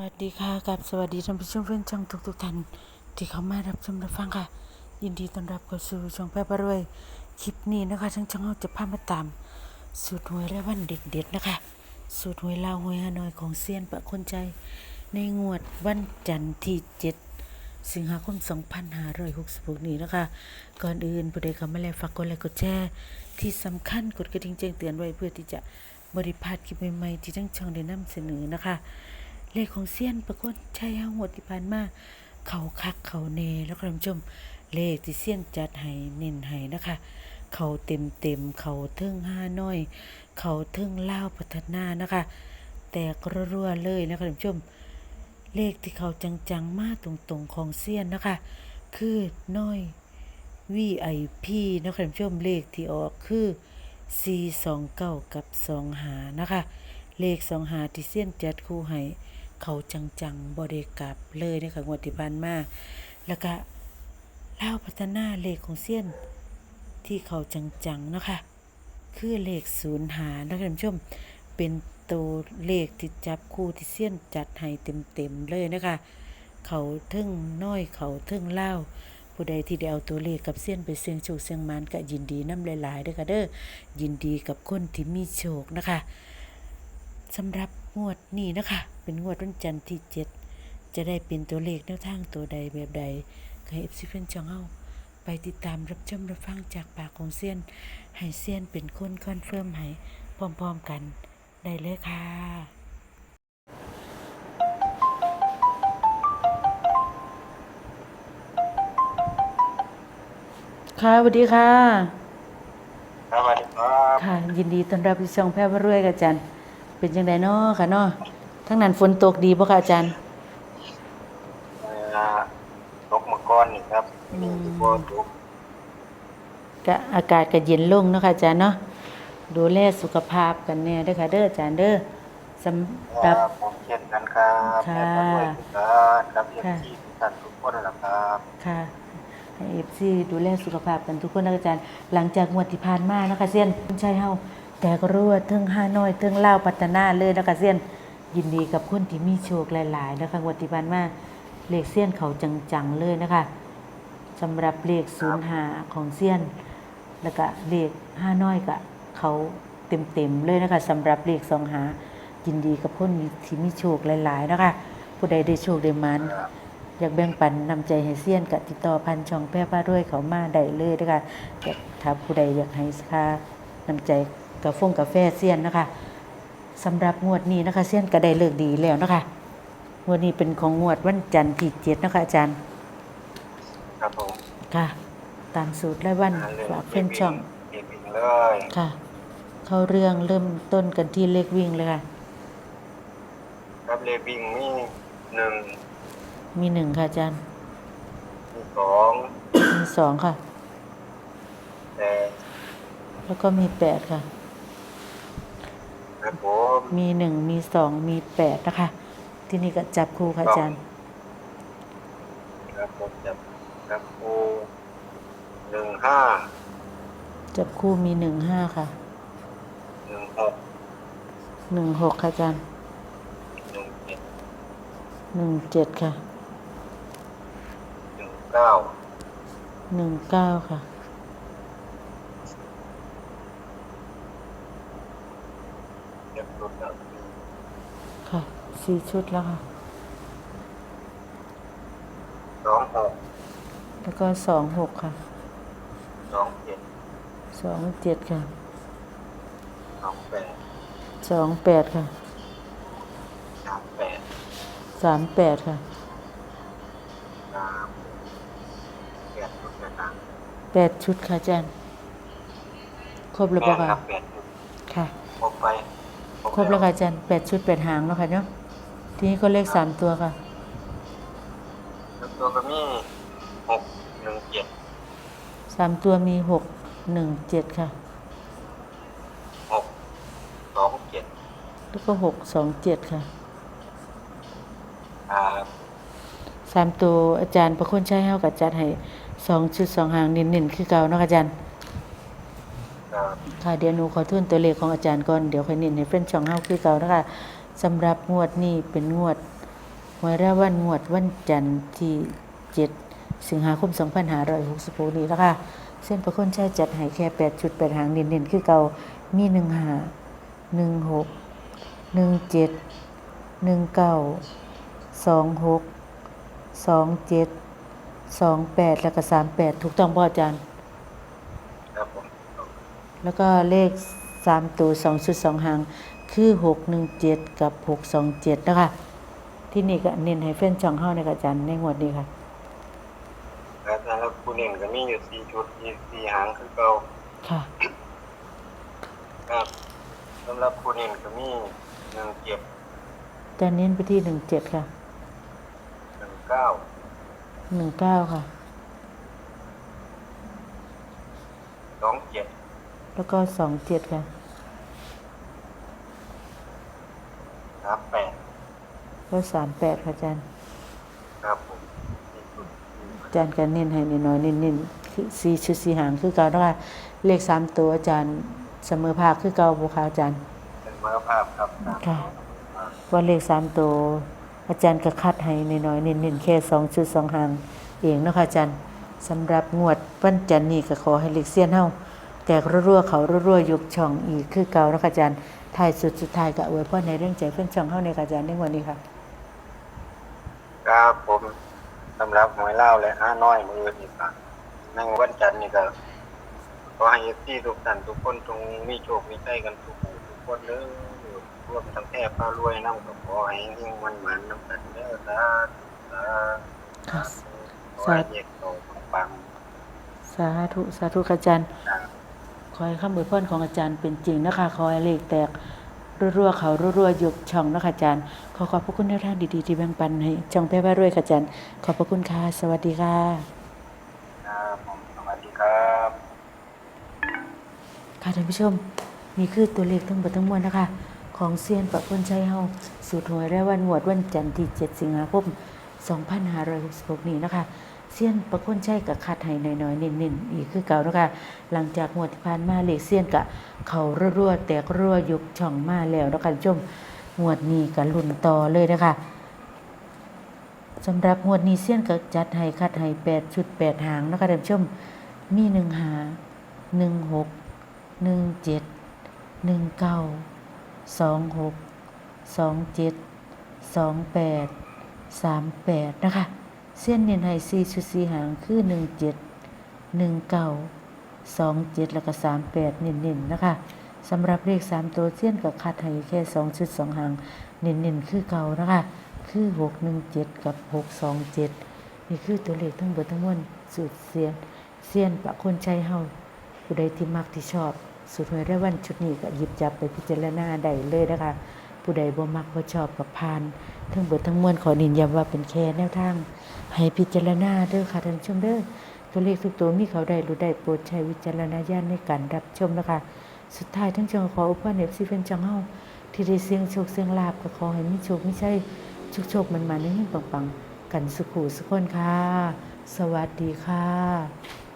วัสดีค่ะกับสวัสดีท่านผู้ชมเพื่อนช่องทุกทุกๆท่านที่เข้ามารับชมรับฟังค่ะ ยินดีต้อนรับเข้าสู่ช่องแพ่ปรวยคลิปนี้นะคะทั้งช่องเราจะพามาตาม สูตรหวยและวันเด็ดๆนะคะ สูตรหวยลาวหวยฮานอยของเซียนประคนใจ ในงวดวันจันทร์ที่7สิงหาคม 2566 นี้นะคะ ก่อนอื่นผู้ใดเข้ามาแล้วฝากกดไลค์กดแชร์ที่สำคัญกดกระดิ่งแจ้งเตือนไว้เพื่อที่จะบริพาดคลิปใหม่ๆที่ทั้งช่องได้นำเสนอนะคะ เลขของเซียนปรากฏใช่เฮาหมดที่ผ่านมาเขาคักเขาแน่แล้วคุณผู้ชมเลขที่เซียนจัดให้เน้นให้นะคะ เขาเต็มเต็มเขาเทิงห้าน้อย เขาเทิงเล่าพัฒนานะคะ แต่กรัวๆเลยนะคะคุณผู้ชม เลขที่เขาจังๆ มาตรงๆของเซียนนะคะ คือน้อย VIP นะคะท่านผู้ชมเลขที่ออกคือ 429 กับ 2 หานะคะ เลข 2 หาที่เซียนจัดคู่ให้ เขาจังๆบ่ได้กลับเลยนะคะงวดที่ผ่านมาแล้วก็เล่าพัฒนาเลขของเซียน ที่เขาจังๆนะคะ คือเลขศูนย์หานะคะท่านผู้ชม เป็นตัวเลขที่จับคู่ที่เซียนจัดให้เต็มๆเลยนะคะ เขาทึ่งน้อยเขาทึ่งเล่าผู้ใดที่ได้เอาตัวเลขกับเซียนไปเสียงโชคเสียงมานก็ยินดีน้ำหลายๆเด้อค่ะเด้อยินดีกับคนที่มีโชคนะคะสำหรับงวดนี้นะคะ เป็นงวดวันจันทร์ที่7จะได้เป็นตัวเลขแนวทางตัวใดแบบใดก็ให้เอฟซีเฟนช่องเฮาไปติดตามรับชมรับฟังจากปากของเซียนให้เซียนเป็นคนคอนเฟิร์มให้พร้อมๆกันได้เลยค่ะค่ะสวัสดีค่ะครับสวัสดีครับค่ะ ยินดีต้อนรับที่ช่องแพทย์วรวยกับอาจารย์เป็นจังไดเนาะค่ะเนาะ ทั้งนั้นฝนตกดีบ่ค่ะอาจารย์เอ่อตกมาก้อนนี่ครับอืมนี่ก็ตกก็อากาศก็เย็นลงเนาะค่ะอาจารย์เนาะดูแลสุขภาพกันแน่เด้อค่ะเด้ออาจารย์เด้อสำหครัรับบผมเช่นกันครับค่ะ แม่ก็ด้วยทุกท่านครับเอฟค่ะซีทุกท่านทุกคนนะครับ ค่ะให้เอฟซีดูแลสุขภาพกันทุกคนนะอาจารย์ หลังจากงวดที่ผ่านมานะคะเซียนใช่เฮาแต่ก็รู้ว่าเทิงห้าน้อยเทิงเล่าวพัฒนาเลยนะคะเซียน ยินดีกับคนที่มีโชคหลายๆนะคะงวดที่ผ่านมาเลขเซียนเขาจังๆเลยนะคะสำหรับเลขศูนย์หาของเซียน แล้วก็เลขห้าน้อยก็เขาเต็มๆเลยนะคะสำหรับเลขสองหายินดีกับคนที่มีโชคหลายๆนะคะผู้ใดได้โชคได้มันอยากแบ่งปันนำใจให้เซียนกับติดต่อพันช่องแพร่ป้าด้วยเขามาได้เลยนะคะถ้าผู้ใดอยากให้ค่านำใจกาฟงกาแฟเซียนนะคะ สำหรับงวดนี้นะคะเซียนก็ได้เลิกดีแล้วนะคะงวดนี้เป็นของงวดวันจันทร์ที่เจ็ดนะคะอาจารย์ ครับผมค่ะ ตามสูตรและวันอ่าเริ่มฝากเพื่อนช่องเก็บอีกเลยค่ะ เข้าเรื่องเริ่มต้นกันที่เลขวิ่งเลยค่ะ ครับเลวิ่งมีหนึ่งมีหนึ่งค่ะอาจารย์ มีสองมีสองค่ะแต่แล้วก็มีแปดค่ะ ครับผมมีหนึ่งมีสองมีแปดนะคะ ที่นี่ก็จับคู่ค่ะอาจารย์ ครับผมจะครับครูหนึ่งห้าจับคู่มีหนึ่งห้าค่ะหนึ่งหกหนึ่งหกค่ะอาจารย์หนึ่งเจ็ดหนึ่งเจ็ดค่ะหนึ่งเก้าหนึ่งเก้าค่ะ เจ็ดสุดแล้ว ค่ะ สี่ชุดแล้วค่ะ สองหกแล้วก็สองหกค่ะสองเจ็ดสองเจ็ดค่ะสองแปดสองแปดค่ะสามแปดสามแปดค่ะสามแปดสุดแล้วนะแปดชุดค่ะอาจารย์ครบแล้วปะแม่นค่ะรับแปดสุดค่ะครบไปครบแล้วค่ะอาจารย์แปดชุดแปดหางแล้วค่ะเนาะ ทีนี้ก็เลขสามตัวค่ะแล้วตัวก็มีหกหนึ่งเจ็ดสามตัวมีหกหนึ่งเจ็ดค่ะ หกสองเจ็ดแล้วก็หกสองเจ็ดค่ะอ่าสามตัวอาจารย์ประคุณใช้เฮากับจัดให้สองชุดสองหางเน้นๆคือเก่าเนาะค่ะอาจารย์ อ่า ค่ะเดี๋ยวหนูขอทุนตัวเลขของอาจารย์ก่อน เดี๋ยวค่อยเน้นให้เพื่อนช่องเฮาคือเก่านะคะ สำหรับงวดนี้เป็นงวดหวยรายวันงวดวันจันทร์ที่ 7 สิงหาคม 2566นี้แล้วค่ะเส้นประคนใช้จัดให้แค่8จุด8หางเน้นๆ คือเก่ามี15 16 17 19 26 27 28 แล้วก็ 38 ถูกต้องบ่อาจารย์ ครับผม แล้วก็เลข 3 ตัว 2 ชุด 2 หาง คือ 617 กับ 627 นะคะ ที่นี่ก็เน้นให้แฟนช่องเฮาในกอาจารย์ในงวดนี้ค่ะแล้วแล้วผู้เล่นก็มีอยู่สี่ชุดมีสี่หางคือเก่าค่ะ ครับสำหรับผู้เล่นก็มีหนึ่งเจ็ดจะเน้นไปที่17ค่ะหนึ่งเก้า19ค่ะสองเจ็ดแล้วก็27ค่ะ สามแปด แล้ว38ค่ะอาจารย์ ครับผมสี่ชุดอาจารย์ก็เน้นให้น้อยๆเน้นๆคือ4ชุด4หางคือเก่านะคะเลข3ตัวอาจารย์เสมอภาคคือเก่าบ่คะอาจารย์ เป็นมรภาพครับตามค่ะครับว่าเลขสามตัวอาจารย์ก็คัดให้น้อยๆเน้นๆแค่สองชุดสองหางเองเนาะค่ะอาจารย์สำหรับงวดวันจันทร์นี้ก็ขอให้เลขเสี้ยนเฮาแตกรัวๆเขารัวๆยกช่องอีกคือเก่าเนาะค่ะอาจารย์ท้ายสุดสุดท้ายก็อวยพรในเรื่องใจเพื่อนช่องเฮาในค่ะอาจารย์ในวันนี้ค่ะครับ ผมสำหรับหวยเล่าและห้าน้อยมือนี่ครับในวันจันทร์นี่ก็ขอให้เอฟซีทุกท่านทุกคนจงมีโชคมีใจกันทุกผู้ทุกคนเด้อรวมทั้งแท้ฟ้ารวยน้ำก็ขอให้เฮงมันหมันน้ำกันเด้อสาธุสาค่ะธุขอให้เด็กโตปังสาธุสาธุอาจารย์ครับขอให้คำอวยพรของอาจารย์เป็นจริงนะคะขอให้เลขแตก รัวๆเขารัวๆยกช่องเนาะคะอาจารย์ ขอขอบพระคุณในทางดีๆที่แบ่งปันให้ช่องแพ่ว่ารวยค่ะอาจารย์ ขอบพระคุณค่ะ สวัสดีค่ะ ครับผมสวัสดีครับค่ะท่านผู้ชม นี่คือตัวเลขทั้งหมดทั้งมวลนะคะ ของเซียนประคนชัยเฮาสูตรหวยและวันงวดวันจันทร์ที่ 7 สิงหาคม2566 นี้นะคะ เซียนประคนชัยกับคัดให้น้อยๆเน้นๆอีกคือเก่านะคะหลังจากงวดที่ผ่านมาเลขเซียนกะเขารั่วแตกรั่วยกช่องมาแล้วนะคะท่านผู้ชมงวดนี้ก็ลุ้นต่อเลยนะคะสำหรับงวดนี้เซียนก็จัดให้คัดให้8ชุด8หางนะคะท่านผู้ชมมี1หา16หนึ่งเจ็ดหนึ่งเก้าสองหกสองเจ็ดสองแปดสามแปดนะคะ เส้นเนียนไฮซีชุดสีหางคือหนึ่งเจ็ดหนึ่งเก้าสองเจ็ดแล้วก็สามแปดเน้นๆนะคะสำหรับเลขสามตัวเส้นกับคัดให้แค่สองชุดสองหางเน้นๆคือเก่านะคะคือหกหนึ่งเจ็ดกับหกสองเจ็ดนี่คือตัวเลขทั้งหมดทั้งมวลสูตรเสียนเสียนปะคนใจเฮาผู้ใดที่มักที่ชอบสุดหวยได้วันชุดนี้ก็หยิบจับไปพิจารณาได้เลยนะคะ ผู้ใดบ่มักบ่ชอบกับพาน ทั้งเบิดทั้งมวลขอนินย้ำว่าเป็นแค่แนวทาง ให้พิจารณาเด้อค่ะท่านผู้ชมเด้อตัวเลขทุกตัวมีเขาได้รู้ได้โปรดใช้วิจารณญาณในการรับชมนะคะ สุดท้ายทั้งจังขออุปนิสัยเป็นจังเฮาที่ได้เสียงโชคเสียงลาบก็ขอให้มีโชคไม่ใช่โชคโชคมันมาในยิ่งปังๆ กันสุขูสุขคนค่ะ สวัสดีค่ะ